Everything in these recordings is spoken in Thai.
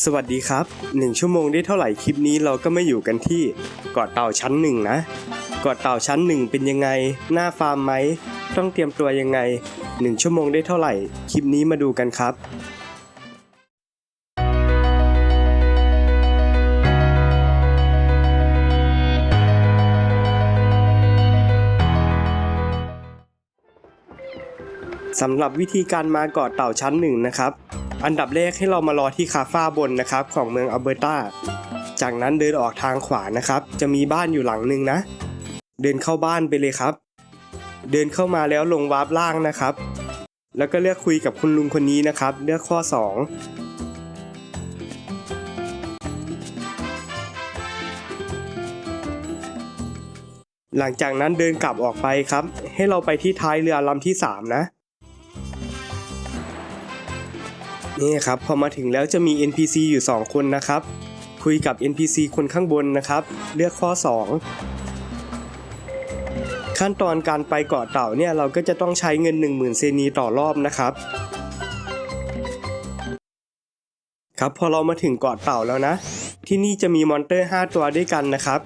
สวัสดีครับ 1 ชั่วโมงได้เท่าไหร่คลิปนี้เราก็ไมาอยู่กันที่เกาะเต่าชั้นหนึ่งนะเกาะเต่าชั้นหนึ่งเป็นยังไง หน้าฟาร์มไหม ต้องเตรียมตัวยังไง 1 ชั่วโมงได้เท่าไหร่ คลิปนี้มาดูกันครับสำหรับวิธีการมาเกาะเต่าชั้นหนึ่งนะครับ อันดับแรกให้เรามารอที่คาฟ้าบนนะครับของเมืองอัลเบอร์ตา จากนั้นเดินออกทางขวานะครับ จะมีบ้านอยู่หลังหนึ่งนะ เดินเข้าบ้านไปเลยครับ เดินเข้ามาแล้วลงวาร์ปล่างนะครับ แล้วก็เลือกคุยกับคุณลุงคนนี้นะครับ เลือกข้อ 2หลังจากนั้นเดินกลับออกไปครับ ให้เราไปที่ท้ายเรือลำที่ 3 นะ นี่ครับพอมาถึงแล้วจะมี NPC อยู่ 2 คนนะครับ คุยกับ NPC คนข้างบนนะครับ เลือกข้อ 2 ขั้นตอนการไปเกาะเต่าเนี่ยเราก็จะต้องใช้เงิน 10,000 เซนีต่อรอบนะครับครับพอเรามาถึงเกาะเต่าแล้วนะ ที่นี่จะมีมอนเตอร์ 5 ตัวด้วยกันนะครับ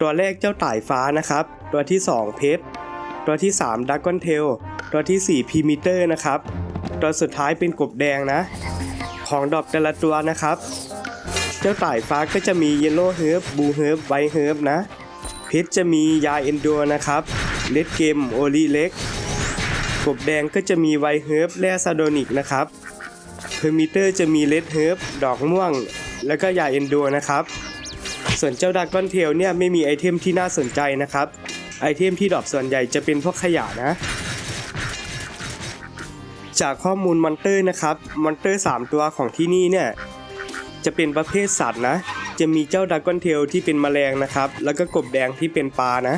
ตัวแรกเจ้าต่ายฟ้านะครับ ตัวที่ 2 เพชรตัวที่ 3ดักกอนเทลตัวที่ 4พีมิเตอร์นะครับ ตัวสุดท้ายเป็นกบแดงนะ ของดอกแต่ละตัวนะครับ เจ้าต่ายฟ้าก็จะมีเยลโล่เฮิร์บบูเฮิร์บไวเฮิร์บนะ เพชรจะมียาเอนโดนะครับเลดเกมโอลีเล็ก กบแดงก็จะมีไวเฮิร์บแร่ซาโดนิกนะครับเพอร์มิเตอร์จะมีเลดเฮิร์บดอกม่วง แล้วก็ยาเอนโดนะครับ ส่วนเจ้าดากอนเทลเนี่ยไม่มีไอเทมที่น่าสนใจนะครับ ไอเทมที่ดรอปส่วนใหญ่จะเป็นพวกขยะนะ จากข้อมูลมอนเตอร์นะครับ มอนเตอร์ 3 ตัวของที่นี่เนี่ย จะเป็นประเภทสัตว์นะ จะมีเจ้าดากอนเทลที่เป็นแมลงนะครับ แล้วก็กบแดงที่เป็นปลานะ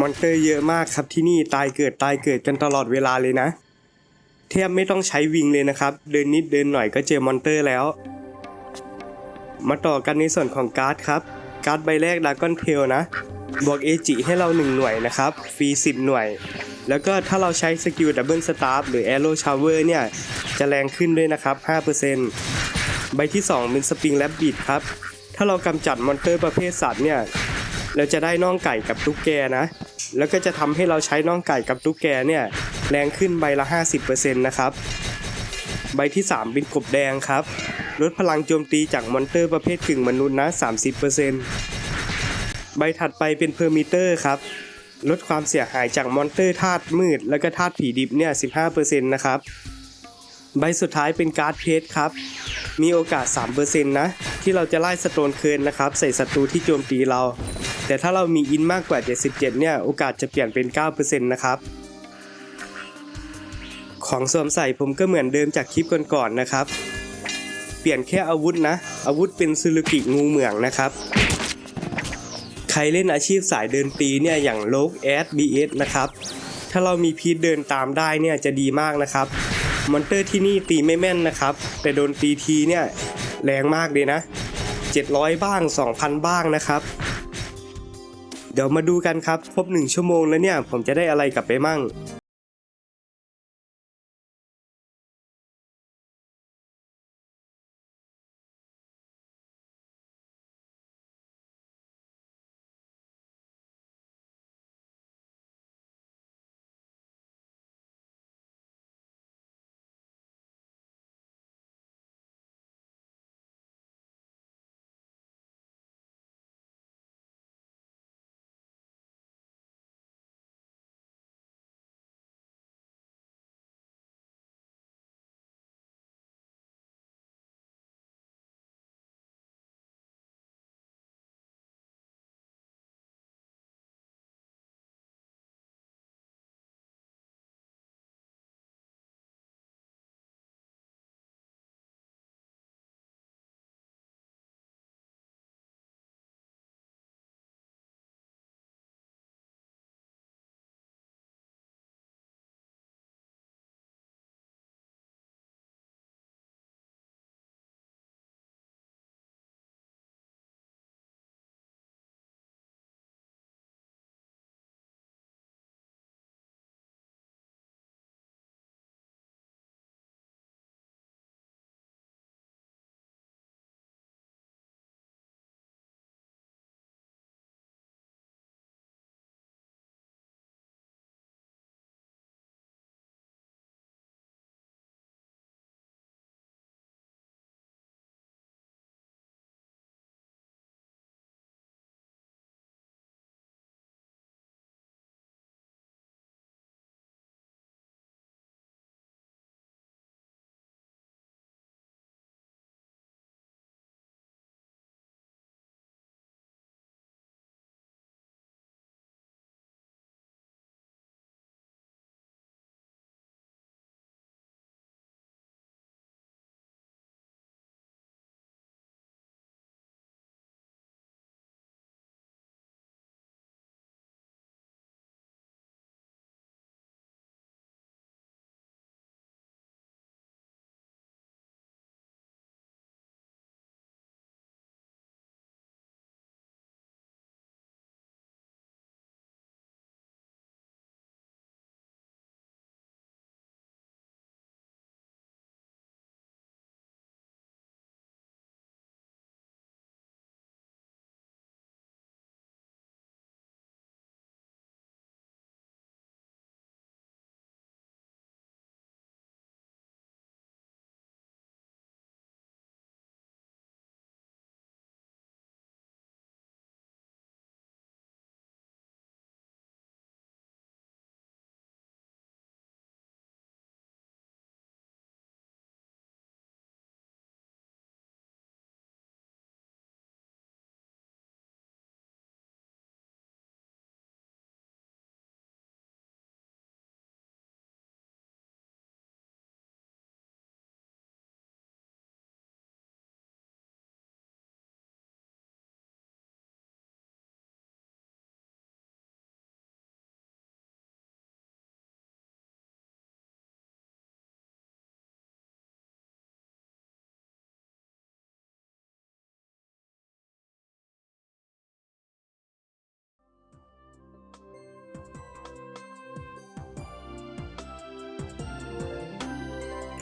มอนเตอร์เยอะมากครับที่นี่ตายเกิดตายเกิดกันตลอดเวลาเลยนะแทบไม่ต้องใช้วิงเลยนะครับ เดินนิดเดินหน่อยก็เจอมอนเตอร์แล้ว มาต่อกันในส่วนของการ์ดครับ การ์ดใบแรกดากอนเทลนะ บวกเอจิให้เรา 1 หน่วยนะครับ ฟรี 10 หน่วย แล้วก็ถ้าเราใช้สกิลดับเบิลสตาร์หรือแอโร่ชาวเวอร์เนี่ย จะแรงขึ้นด้วยนะครับ 5%ใบที่ 2 เป็นสปริงแลบบิดครับ ถ้าเรากำจัดมอนเตอร์ประเภทสัตว์เนี่ย เราจะได้น่องไก่กับตุ๊กแกนะ แล้วก็จะทำให้เราใช้น่องไก่กับตุ๊กแกเนี่ย แรงขึ้นใบละ 50%นะครับ ใบที่ 3 เป็นกบแดงครับ ลดพลังโจมตีจากมอนเตอร์ประเภทกึ่งมนุษย์นะ 30%ใบถัดไปเป็นเพอร์มิเตอร์ครับ ลดความเสียหายจากมอนเตอร์ธาตุมืด แล้วก็ธาตุผีดิบเนี่ย 15%นะครับ ใบสุดท้ายเป็นการ์ดเพชรครับ มีโอกาส 3%นะ ที่เราจะไล่สโตนเคิร์นนะครับ ใส่ศัตรูที่โจมตีเรา แต่ถ้าเรามีอินมากกว่า 77 เนี่ย โอกาสจะเปลี่ยนเป็น 9%นะครับของสวมใส่ผมก็เหมือนเดิมจากคลิปก่อนๆนะครับ เปลี่ยนแค่อาวุธนะ อาวุธเป็นซูรุกิงูเหมืองนะครับ รเล่นอาชีพสายเดินตีเนี่ยอย่างโลกแอดบีเอสนะครับถ้าเรามีพีทเดินตามได้เนี่ยจะดีมากนะครับมอนเตอร์ที่นี่ตีไม่แม่นนะครับ แต่โดนตีทีเนี่ยแรงมากเลยนะ 700 บ้าง 2,000 บ้างนะครับ เดี๋ยวมาดูกันครับครบ1ชั่วโมงแล้วเนี่ย ผมจะได้อะไรกลับไปมั่ง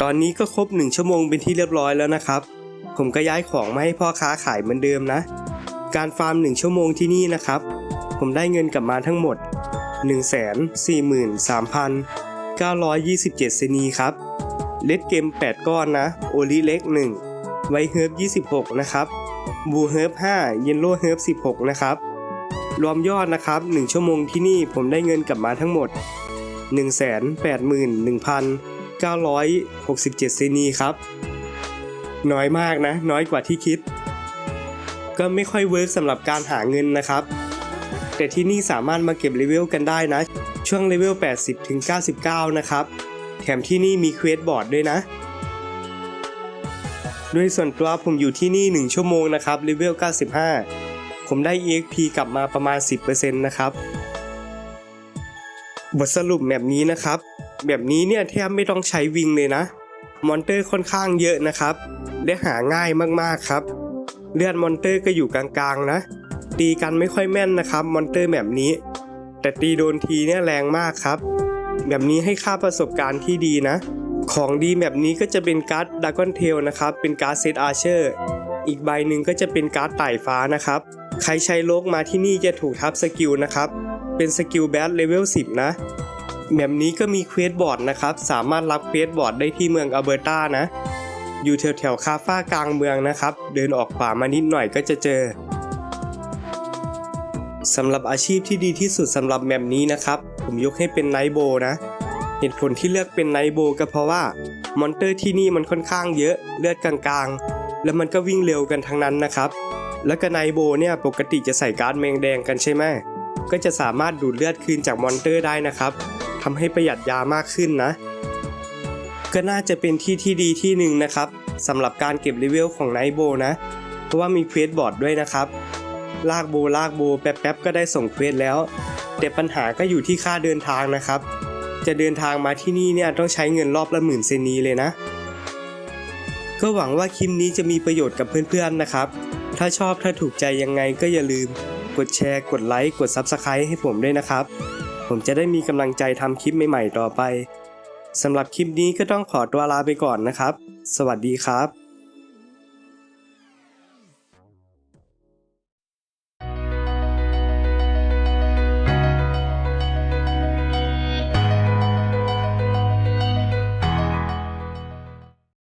อนนี้ก็ครบ 1 ชั่วโมงเป็นที่เรียบร้อยแล้วนะครับ ผมก็ย้ายของมาให้พ่อค้าขายเหมือนเดิมนะ การฟาร์ม 1 ชั่วโมงที่นี่นะครับ ผมได้เงินกลับมาทั้งหมด 1 4 3 3 927 เซนีครับ เลดเกม 8 ก้อนนะ โอลิเล็ก 1 ไวเฮิร์บ26 นะครับบูเฮิร์บ5 เยนโลเฮิร์บ16 นะครับ รวมยอดนะครับ 1 ชั่วโมงที่นี่ผมได้เงินกลับมาทั้งหมด 1 8 1 0 0 0 967เซนีครับ น้อยมากนะ น้อยกว่าที่คิด ก็ไม่ค่อยเวิร์กสำหรับการหาเงินนะครับ แต่ที่นี่สามารถมาเก็บเลเวลกันได้นะ ช่วงเลเวล 80 ถึง 99 นะครับ แถมที่นี่มีเควสบอร์ดด้วยนะด้วยส่วนตัวผมอยู่ที่นี่ 1 ชั่วโมงนะครับเลเวล 95 ผมได้ EXP กลับมาประมาณ 10%นะครับ บทสรุปแบบนี้นะครับ แบบนี้เนี่ยแทบไม่ต้องใช้วิงเลยนะ มอนเตอร์ค่อนข้างเยอะนะครับ และหาง่ายมากๆครับ เลือดมอนเตอร์ก็อยู่กลางๆนะ ตีกันไม่ค่อยแม่นนะครับ มอนเตอร์แบบนี้ แต่ตีโดนทีเนี่ยแรงมากครับ แบบนี้ให้ค่าประสบการณ์ที่ดีนะ ของดีแบบนี้ก็จะเป็นการ์ดดากอนเทลนะครับ เป็นการ์ดเซตอาร์เชอร์ อีกใบหนึ่งก็จะเป็นการ์ดไต่ฟ้านะครับ ใครใช้โลกมาที่นี่จะถูกทับสกิลนะครับ เป็นสกิลแบทเลเวล10 นะ แบบนี้ก็มีเควสบอร์ดนะครับ สามารถรับเควสบอร์ดได้ที่เมืองอเบอร์ตานะ อยู่แถวแถวๆคาฟ้ากลางเมืองนะครับ เดินออกป่ามานิดหน่อยก็จะเจอสำหรับอาชีพที่ดีที่สุดสำหรับแมปนี้นะครับ ผมยกให้เป็นไนโบนะ เหตุผลที่เลือกเป็นไนโบก็เพราะว่ามอนเตอร์ที่นี่มันค่อนข้างเยอะเลือดกลางๆ แล้วมันก็วิ่งเร็วกันทั้งนั้นนะครับ แล้วก็ไนโบเนี่ยปกติจะใส่การ์ดแมงแดงกันใช่ไหมก็จะสามารถดูดเลือดคืนจากมอนเตอร์ได้นะครับ ทำให้ประหยัดยามากขึ้นนะ ก็น่าจะเป็นที่ที่ดีที่หนึ่งนะครับสำหรับการเก็บเลเวลของไนโบนะ เพราะว่ามีเควสบอร์ดด้วยนะครับ ลากโบลากโบแป๊บๆก็ได้ส่งเควสแล้ว แต่ปัญหาก็อยู่ที่ค่าเดินทางนะครับ จะเดินทางมาที่นี่เนี่ยต้องใช้เงินรอบละหมื่นเซนีเลยนะ ก็หวังว่าคลิปนี้จะมีประโยชน์กับเพื่อนๆนะครับ ถ้าชอบถ้าถูกใจยังไงก็อย่าลืมกดแชร์ กดไลค์ กด Subscribe ให้ผมด้วยนะครับ ผมจะได้มีกำลังใจทำคลิปใหม่ๆต่อไปสำหรับคลิปนี้ก็ต้องขอตัวลาไปก่อนนะครับ สวัสดีครับ